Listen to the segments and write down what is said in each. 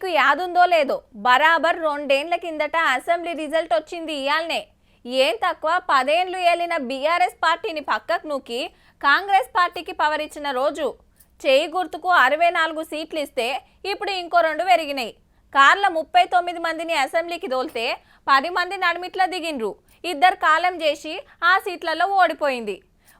మీకు యాదుందో లేదో. బరాబర్ రెండేండ్ల కిందట అసెంబ్లీ రిజల్ట్ వచ్చింది ఇయాలనే. ఏం తక్కువ? పదేండ్లు ఏలిన బీఆర్ఎస్ పార్టీని పక్కకు నూకి కాంగ్రెస్ పార్టీకి పవర్ ఇచ్చిన రోజు. చేయి గుర్తుకు అరవై నాలుగు సీట్లు ఇస్తే ఇప్పుడు ఇంకో రెండు పెరిగినాయి. కార్ల ముప్పై తొమ్మిది మందిని అసెంబ్లీకి దోల్తే పది మంది నడిమిట్ల దిగిండ్రు. ఇద్దరు కాలం చేసి ఆ సీట్లలో ఓడిపోయింది.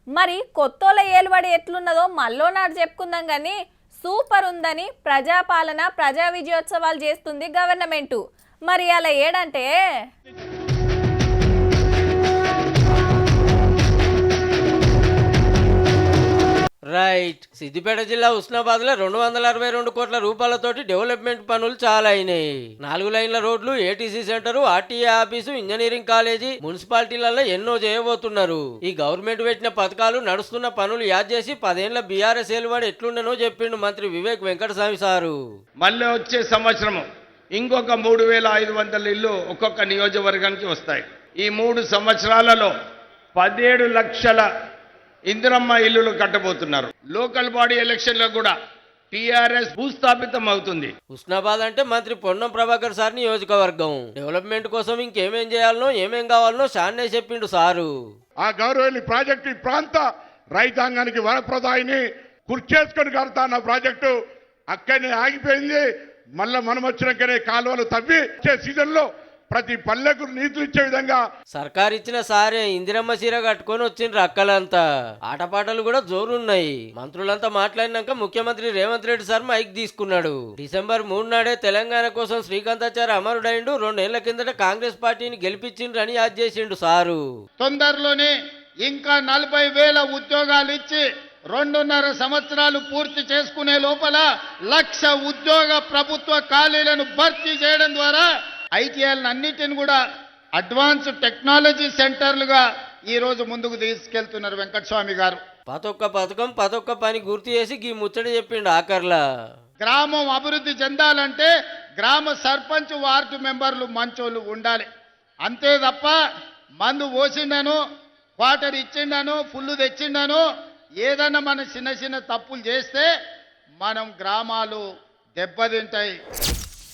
మరి కొత్తోళ్ళ ఏలుబడి ఎట్లున్నదో మళ్ళో నాడు చెప్పుకుందాం కానీ సూపర్ ఉందని ప్రజాపాలన ప్రజా విజయోత్సవాలు చేస్తుంది గవర్నమెంటు. మరి అలా ఏడంటే? రైట్. సిద్దిపేట జిల్లా ఉస్నాబాద్లో రెండు వందల అరవై రెండు కోట్ల రూపాయలతోటి డెవలప్మెంట్ పనులు చాలా అయినాయి నాలుగు లైన్ల రోడ్లు ATC centre RTA office engineering college మున్సిపాలిటీలలో ఎన్నో చేయబోతున్నారు. ఈ గవర్నమెంట్ పెట్టిన పథకాలు నడుస్తున్న పనులు యాద్ చేసి పదేళ్ళ బీఆర్ఎస్ ఏలువాడు ఎట్లుండనో చెప్పిండు మంత్రి వివేక్ వెంకటస్వామి సారు. మళ్ళీ వచ్చే సంవత్సరము ఇంకొక మూడు వేల ఐదు వందల ఇల్లు ఒక్కొక్క నియోజకవర్గానికి వస్తాయి. ఈ మూడు సంవత్సరాలలో పదిహేడు లక్షల ఇందిరమ్మ ఇల్లులు కట్టబోతున్నారు. లోకల్ బాడీ ఎలక్షన్లో కూడా టీఆర్ఎస్ భూస్థాపితం అవుతుంది. ఉస్నాబాద్ అంటే మంత్రి పొన్నం ప్రభాకర్ సార్ నియోజకవర్గం. డెవలప్మెంట్ కోసం ఇంకేమేం చేయాలనో ఏమేం కావాలనో షాన్నే చెప్పిండు సారు. ఆ గౌరవల్లి ప్రాజెక్టు ప్రాంత రైతాంగానికి వరప్రదాయిని కుర్చేసుకొని కడతాన్న ప్రాజెక్టు అక్కడనే ఆగిపోయింది. మళ్ళా మనం వచ్చినాకనే కాలువలు తవ్వి వచ్చే సీజన్లో ప్రతి పల్లెకు నీతులు ఇచ్చే విధంగా సర్కార్ ఇచ్చిన సారే ఇందిరమ్మ చీర కట్టుకొని వచ్చిండ్రు అక్కలంతా. ఆటపాటలు కూడా జోరున్నాయి. మంత్రులంతా మాట్లాడినాక ముఖ్యమంత్రి రేవంత్ రెడ్డి సార్ మైక్ తీసుకున్నాడు. డిసెంబర్ మూడు నాడే తెలంగాణ కోసం శ్రీకాంతాచారి అమరుడైండు రెండేళ్ళ కిందట కాంగ్రెస్ పార్టీని గెలిపించిండ్రని యాద్ చేసిండు సారు. తొందరలోనే ఇంకా నలభై వేల ఉద్యోగాలు ఇచ్చి రెండున్నర సంవత్సరాలు పూర్తి చేసుకునే లోపల లక్ష ఉద్యోగ ప్రభుత్వ ఖాళీలను భర్తీ చేయడం ద్వారా ఐటీఐలను అన్నిటిని కూడా అడ్వాన్స్ టెక్నాలజీ సెంటర్లుగా ఈ రోజు ముందుకు తీసుకెళ్తున్నారు వెంకటస్వామి గారు. పతొక్క పథకం పతొక్క పని గుర్తు చేసి గీ ముచ్చట చెప్పిండు ఆఖర్లా. గ్రామం అభివృద్ధి చెందాలంటే గ్రామ సర్పంచ్ వార్డు మెంబర్లు మంచోళ్ళు ఉండాలి. అంతే తప్ప మందు పోసిండను క్వార్టర్ ఇచ్చిండను ఫుల్ తెచ్చిండను ఏదన్నా మన చిన్న చిన్న తప్పులు చేస్తే మనం గ్రామాలు దెబ్బతింటాయి.